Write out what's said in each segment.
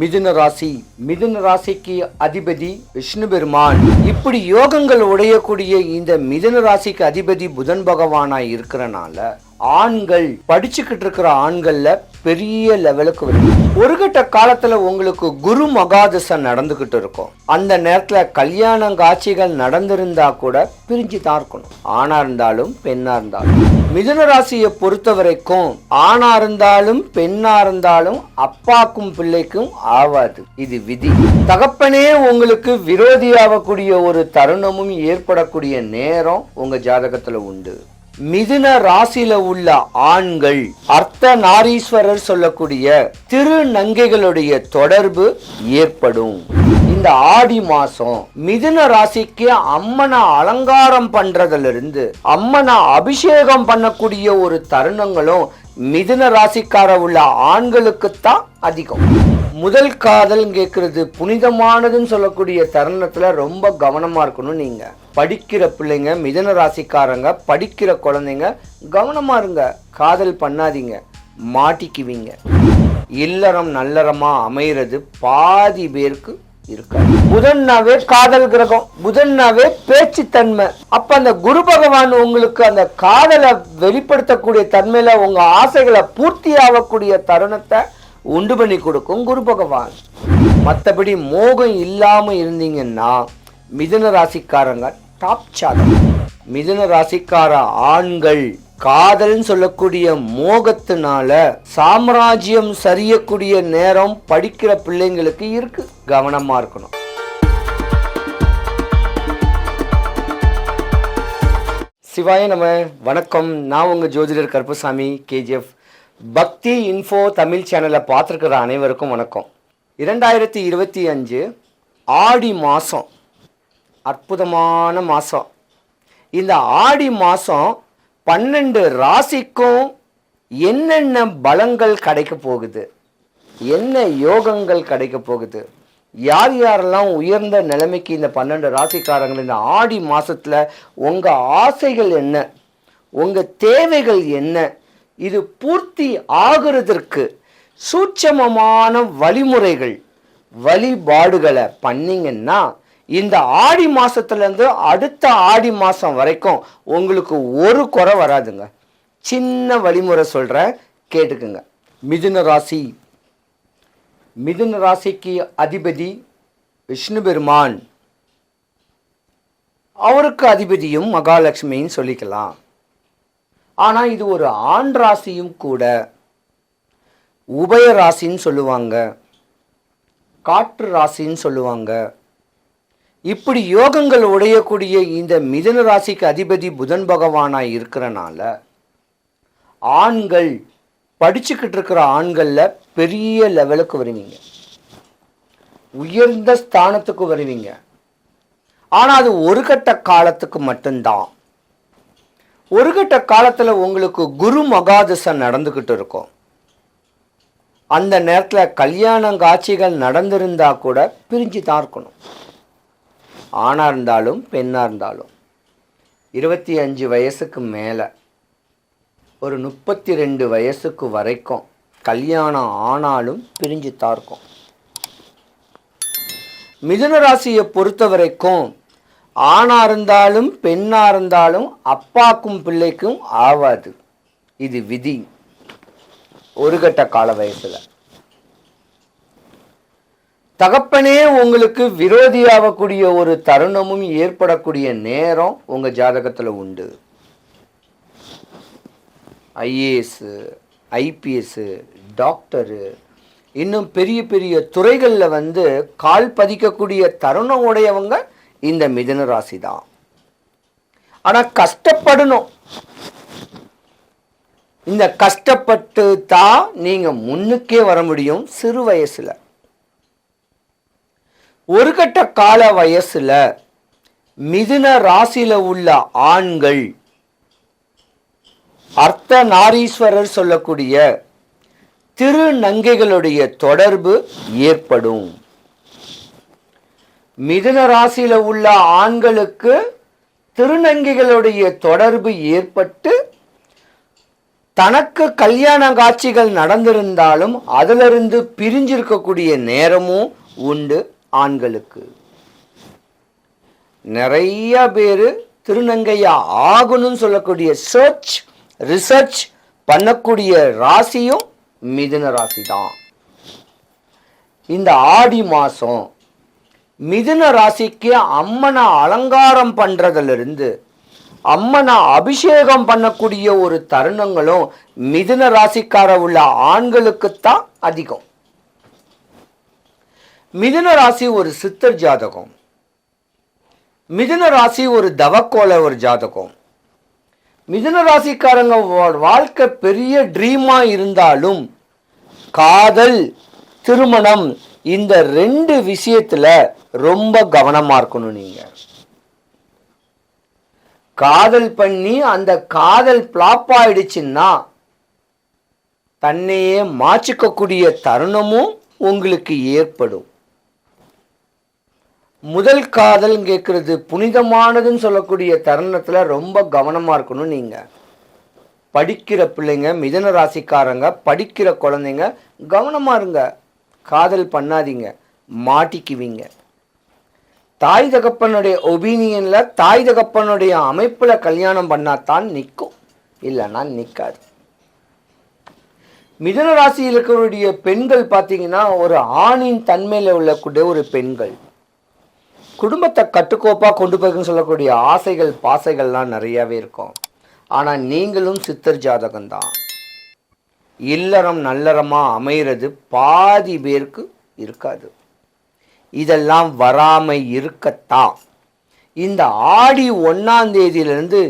மிதுன ராசி. மிதுன ராசிக்கு அதிபதி விஷ்ணு பெருமான். இப்படி யோகங்கள் உடையக்கூடிய இந்த மிதுன ராசிக்கு அதிபதி புதன் பகவானா இருக்கிறனால ஆண்கள் படிச்சுக்கிட்டு இருக்கிற ஆண்கள்ல பெரிய லெவலுக்கு வரும். ஒரு கட்ட காலத்துல உங்களுக்கு குரு மகாதசை நடந்துகிட்டு இருக்கும். அந்த நேரத்துல கல்யாண காட்சிகள் நடந்திருந்தா கூட பிரிஞ்சு தான் இருக்கணும். ஆணா இருந்தாலும் பெண்ணா இருந்தாலும். மிதுன ராசியை பொறுத்த வரைக்கும் ஆணா இருந்தாலும் பெண்ணா இருந்தாலும் அப்பாக்கும் பிள்ளைக்கும் ஆவாது. இது விதி. தகப்பனே உங்களுக்கு விரோதியாகக்கூடிய ஒரு தருணமும் ஏற்படக்கூடிய நேரம் உங்க ஜாதகத்துல உண்டு. மிதுன ராசியில உள்ள ஆண்கள் அர்த்த நாரீஸ்வரர் சொல்லக்கூடிய திருநங்கைகளுடைய தொடர்பு ஏற்படும். இந்த ஆடி மாசம் மிதுன ராசிக்கு அம்மனை அலங்காரம் பண்றதுல இருந்து அம்மனை அபிஷேகம் பண்ணக்கூடிய ஒரு தருணங்களும் மிதுன ராசிக்கார உள்ள ஆண்களுக்குத்தான் அதிகம். முதல் காதல் கேட்கறது புனிதமானதுன்னு சொல்லக்கூடிய தருணத்துல ரொம்ப கவனமா இருக்கணும் நீங்க. படிக்கிற பிள்ளைங்க மிதன ராசிக்காரங்க படிக்கிற குழந்தைங்க கவனமாக இருங்க. காதல் பண்ணாதீங்க. மாட்டிக்குவீங்க. இல்லறம் நல்லறமா அமைகிறது பாதி பேருக்கு இருக்காது. புதன்னாவே காதல் கிரகம் புதன்னாவே பேச்சுத்தன்மை. அப்ப அந்த குரு பகவான் உங்களுக்கு அந்த காதலை வெளிப்படுத்தக்கூடிய தன்மையில உங்க ஆசைகளை பூர்த்தி ஆகக்கூடிய தருணத்தை உண்டு பண்ணி கொடுக்கும் குரு பகவான். மற்றபடி மோகம் இல்லாம இருந்தீங்கன்னா மிதுன ராசிக்காரங்க டாப் சாதம் மிதுன ராசிக்கார ஆண்கள் காதல்னு சொல்லக்கூடிய மோகத்தினால சாம்ராஜ்யம் சரியக்கூடிய நேரம் படிக்கிற பிள்ளைங்களுக்கு இருக்கு. கவனமா இருக்கணும். சிவாய நம்ம வணக்கம். நான் உங்க ஜோதிடர் கருப்பசாமி கேஜிஎஃப். பக்தி இன்ஃபோ தமிழ் சேனலை பார்த்துருக்கிற அனைவருக்கும் வணக்கம். இரண்டாயிரத்தி இருபத்தி அஞ்சு ஆடி மாதம் அற்புதமான மாதம் இந்த ஆடி மாதம் பன்னெண்டு ராசிக்கும் என்னென்ன பலங்கள் கிடைக்க போகுது? என்ன யோகங்கள் கிடைக்க போகுது? யார் யாரெல்லாம் உயர்ந்த நிலைமைக்கு இந்த பன்னெண்டு ராசிக்காரங்கள் இந்த ஆடி மாதத்தில் உங்கள் ஆசைகள் என்ன? உங்கள் தேவைகள் என்ன? இது பூர்த்தி ஆகுறதற்கு சூட்சமமான வழிமுறைகள் வழிபாடுகளை பண்ணிங்கன்னா இந்த ஆடி மாதத்துலேருந்து அடுத்த ஆடி மாதம் வரைக்கும் உங்களுக்கு ஒரு குறை வராதுங்க. சின்ன வழிமுறை சொல்கிறேன் கேட்டுக்குங்க. மிதுன ராசி. மிதுன ராசிக்கு அதிபதி விஷ்ணு பெருமான். அவருக்கு அதிபதியும் மகாலட்சுமின்னு சொல்லிக்கலாம். ஆனால் இது ஒரு ஆண் ராசியும் கூட. உபய ராசின்னு சொல்லுவாங்க. காற்று ராசின்னு சொல்லுவாங்க. இப்படி யோகங்கள் உடையக்கூடிய இந்த மிதன ராசிக்கு அதிபதி புதன் பகவானாக இருக்கிறனால ஆண்கள் படிச்சுக்கிட்டு இருக்கிற ஆண்களில் பெரிய லெவலுக்கு வருவீங்க. உயர்ந்த ஸ்தானத்துக்கு வருவீங்க. ஆனால் அது ஒரு கட்ட காலத்துக்கு மட்டும்தான். ஒரு கட்ட காலத்தில் உங்களுக்கு குரு மகாதசை நடந்துக்கிட்டு இருக்கும். அந்த நேரத்தில் கல்யாண காட்சிகள் நடந்திருந்தா கூட பிரிஞ்சு தான் இருக்கணும். ஆணாக இருந்தாலும் பெண்ணாக இருந்தாலும். இருபத்தி அஞ்சு வயசுக்கு மேலே ஒரு முப்பத்தி ரெண்டு வயசுக்கு வரைக்கும் கல்யாணம் ஆனாலும் பிரிஞ்சு தான் இருக்கும் மிதுன ராசியை பொறுத்த வரைக்கும் ஆணாக இருந்தாலும் பெண்ணாக இருந்தாலும் அப்பாக்கும் பிள்ளைக்கும் ஆவாது. இது விதி. ஒரு கட்ட கால வயசில் தகப்பனே உங்களுக்கு விரோதியாகக்கூடிய ஒரு தருணமும் ஏற்படக்கூடிய நேரம் உங்க ஜாதகத்துல உண்டு. ஐஏஎஸ் ஐபிஎஸ் டாக்டரு இன்னும் பெரிய பெரிய துறைகளில் வந்து கால் பதிக்கக்கூடிய தருணம் உடையவங்க இந்த மிதன ராசி தான். ஆனால் கஷ்டப்படணும். இந்த கஷ்டப்பட்டு தான் நீங்கள் முன்னுக்கே வர முடியும் சிறு வயசில். ஒரு கட்ட கால வயசில் மிதுன ராசியில் உள்ள ஆண்கள் அர்த்த நாரீஸ்வரர் சொல்லக்கூடிய திருநங்கைகளுடைய தொடர்பு ஏற்படும். மிதுன ராசியில் உள்ள ஆண்களுக்கு திருநங்கைகளுடைய தொடர்பு ஏற்பட்டு தனக்கு கல்யாண காட்சிகள் நடந்திருந்தாலும் அதிலிருந்து பிரிஞ்சிருக்கக்கூடிய நேரமும் உண்டு. ஆண்களுக்கு. நிறைய பேர் திருநங்கையா ஆகணும்னு சொல்லக்கூடிய சர்ச் ரிசர்ச் பண்ணக்கூடிய ராசியும் மிதுன ராசி தான் இந்த ஆடி மாதம் மிதுன ராசிக்கு அம்மனை அலங்காரம் பண்ணுறதுலேருந்து அம்மனை அபிஷேகம் பண்ணக்கூடிய ஒரு தருணங்களும் மிதுன ராசிக்கார உள்ள ஆண்களுக்குத்தான் அதிகம். மிதுன ராசி ஒரு சித்தர் ஜாதகம். மிதுன ராசி ஒரு தவக்கோல ஒரு ஜாதகம். மிதுன ராசிக்காரங்க வாழ்க்கை பெரிய ட்ரீமா இருந்தாலும் காதல் திருமணம் இந்த ரெண்டு விஷயத்துல ரொம்ப கவனமா இருக்கணும் நீங்க. காதல் பண்ணி அந்த காதல் பிளாப் ஆயிடுச்சுன்னா தன்னையே மாற்றிக்கக்கூடிய தருணமும் உங்களுக்கு ஏற்படும். முதல் காதல் கேட்கறது புனிதமானதுன்னு சொல்லக்கூடிய தருணத்தில் ரொம்ப கவனமாக இருக்கணும் நீங்கள் படிக்கிற பிள்ளைங்க மிதன ராசிக்காரங்க படிக்கிற குழந்தைங்க கவனமாக இருங்க. காதல் பண்ணாதீங்க. மாட்டிக்குவீங்க. தாய் தகப்பனுடைய ஒபீனியனில் தாய் தகப்பனுடைய அமைப்பில் கல்யாணம் பண்ணாதான் நிற்கும் இல்லைன்னா நிற்காது மிதன ராசியில் இருக்கக்கூடிய பெண்கள் பார்த்தீங்கன்னா ஒரு ஆணின் தன்மையில் உள்ளக்கூடிய ஒரு பெண்கள். குடும்பத்தை கட்டுக்கோப்பாக கொண்டு போய்க்குன்னு சொல்லக்கூடிய ஆசைகள் பாசைகள்லாம் நிறையாவே இருக்கும். ஆனால் நீங்களும் சித்தர் ஜாதகம்தான். இல்லறம் நல்லறமாக அமைகிறது பாதி பேருக்கு இருக்காது. இதெல்லாம் வராமை இருக்கத்தான். இந்த ஆடி ஒன்றாம் தேதியிலிருந்து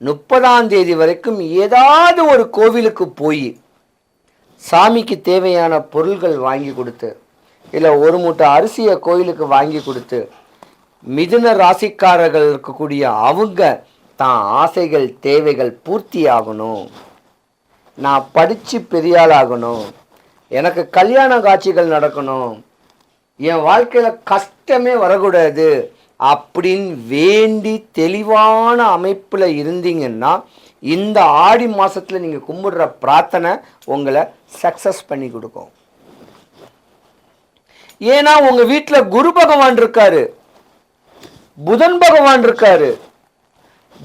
முப்பதாம் தேதி வரைக்கும் ஏதாவது ஒரு கோவிலுக்கு போய் சாமிக்கு தேவையான பொருள்கள் வாங்கி கொடுத்து இல்லை ஒரு மூட்டை அரிசியை கோயிலுக்கு வாங்கி கொடுத்து மிதுன ராசிக்காரர்கள் இருக்கக்கூடிய அவங்க தான் ஆசைகள் தேவைகள் பூர்த்தி ஆகணும் நான் படித்து பெரியாளாகணும். எனக்கு கல்யாண காட்சிகள் நடக்கணும். என் வாழ்க்கையில் கஷ்டமே வரக்கூடாது அப்படின்னு வேண்டி தெளிவான அமைப்பில் இருந்தீங்கன்னா இந்த ஆடி மாதத்தில் நீங்கள் கும்பிடுற பிரார்த்தனை உங்களை சக்ஸஸ் பண்ணி கொடுக்கும். ஏன்னா உங்கள் வீட்டில் குரு பகவான் இருக்காரு. புதன் பகவான் இருக்காரு.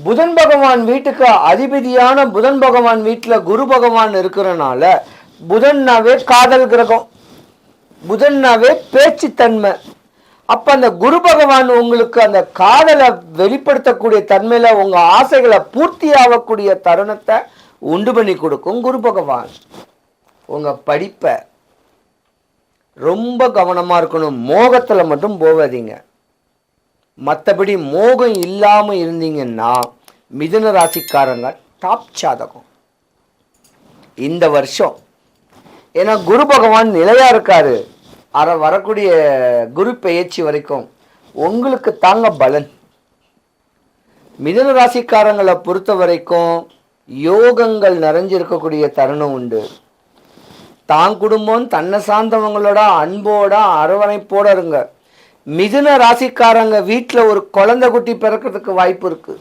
புதன் பகவான் வீட்டுக்கு அதிபதியான புதன் பகவான் வீட்டில் குரு பகவான் இருக்கிறனால புதன்னாவே காதல் கிரகம் புதன்னாவே பேச்சுத்தன்மை. அப்ப அந்த குரு பகவான் உங்களுக்கு அந்த காதலை வெளிப்படுத்தக்கூடிய தன்மையில உங்க ஆசைகளை பூர்த்தி ஆகக்கூடிய தருணத்தை உண்டு பண்ணி கொடுக்கும் குரு பகவான். உங்க படிப்பை ரொம்ப கவனமா இருக்கணும். மோகத்துல மட்டும் போகாதீங்க. மற்றபடி மோகம் இல்லாமல் இருந்தீங்கன்னா மிதுன ராசிக்காரங்க டாப் சாதகம் இந்த வருஷம். ஏன்னா குரு பகவான் நிலையாக இருக்காரு. அற வரக்கூடிய குரு பெயர்ச்சி வரைக்கும் உங்களுக்கு தாங்க பலன். மிதுன ராசிக்காரங்களை பொறுத்த வரைக்கும் யோகங்கள் நிறைஞ்சிருக்கக்கூடிய தருணம் உண்டு. தான் குடும்பம் தன்னை சார்ந்தவங்களோட அன்போட அரவணைப்போட இருங்க. மிதுன ராசிக்காரங்க வீட்டில் ஒரு குழந்தை குட்டி பிறக்கிறதுக்கு வாய்ப்பு இருக்கு.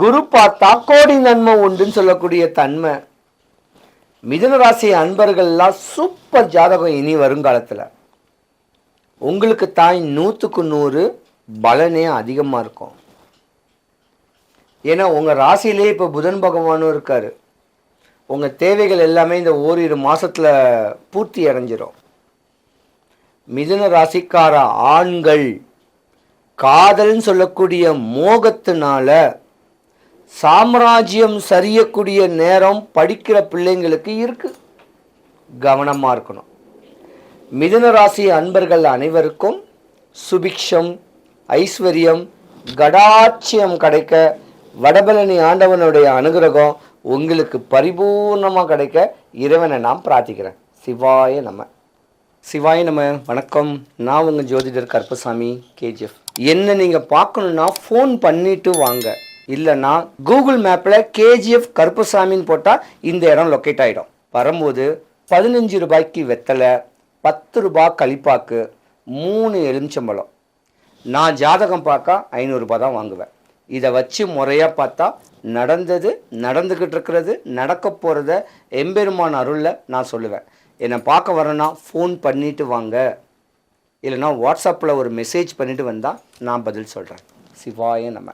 குரு பார்த்தா கோடி நன்மை உண்டுன்னு சொல்லக்கூடிய தன்மை. மிதுன ராசி அன்பர்கள்லாம் சூப்பர் ஜாதகம் இனி வருங்காலத்தில். உங்களுக்கு தாய் நூற்றுக்கு நூறு பலனே அதிகமாக இருக்கும். ஏன்னா உங்கள் ராசியிலே இப்போ புதன் பகவானும் இருக்கார். உங்கள் தேவைகள் எல்லாமே இந்த ஓரிரு மாதத்தில் பூர்த்தி அடைஞ்சிரும். மிதுன ராசிக்கார ஆண்கள் காதல்னு சொல்லக்கூடிய மோகத்தினால சாம்ராஜ்யம் சரியக்கூடிய நேரம் படிக்கிற பிள்ளைங்களுக்கு இருக்கு. கவனமாக இருக்கணும். மிதுன ராசி அன்பர்கள் அனைவருக்கும் சுபிக்ஷம் ஐஸ்வர்யம் கடாட்சியம் கிடைக்க வடபழனி ஆண்டவனுடைய அனுகிரகம் உங்களுக்கு பரிபூர்ணமாக கிடைக்க இறைவனை நான் பிரார்த்திக்கிறேன். சிவாய நம்ம சிவாய் நம்ம வணக்கம். நான் உங்கள் ஜோதிடர் கருப்பசாமி கேஜிஎஃப் என்ன நீங்கள் பார்க்கணுன்னா ஃபோன் பண்ணிட்டு வாங்க. இல்லைன்னா கூகுள் மேப்பில் கேஜிஎஃப் கருப்பசாமின்னு போட்டால் இந்த இடம் லொக்கேட் ஆகிடும் வரும்போது பதினஞ்சு ரூபாய்க்கு வெத்தலை பத்து ரூபாய் களிப்பாக்கு மூணு எலுமிச்சம்பழம். நான் ஜாதகம் பார்க்க ஐநூறுரூபா தான் வாங்குவேன். இதை வச்சு முறையாக பார்த்தா நடந்தது நடந்துக்கிட்டு இருக்கிறது நடக்க போகிறத எம்பெருமான் அருளில் நான் சொல்லுவேன். என்னை பார்க்க வரேன்னா ஃபோன் பண்ணிட்டு வாங்க. இல்லைன்னா வாட்ஸ்அப்பில் ஒரு மெசேஜ் பண்ணிவிட்டு வந்தால் நான் பதில் சொல்கிறேன் சிவாய நம்ம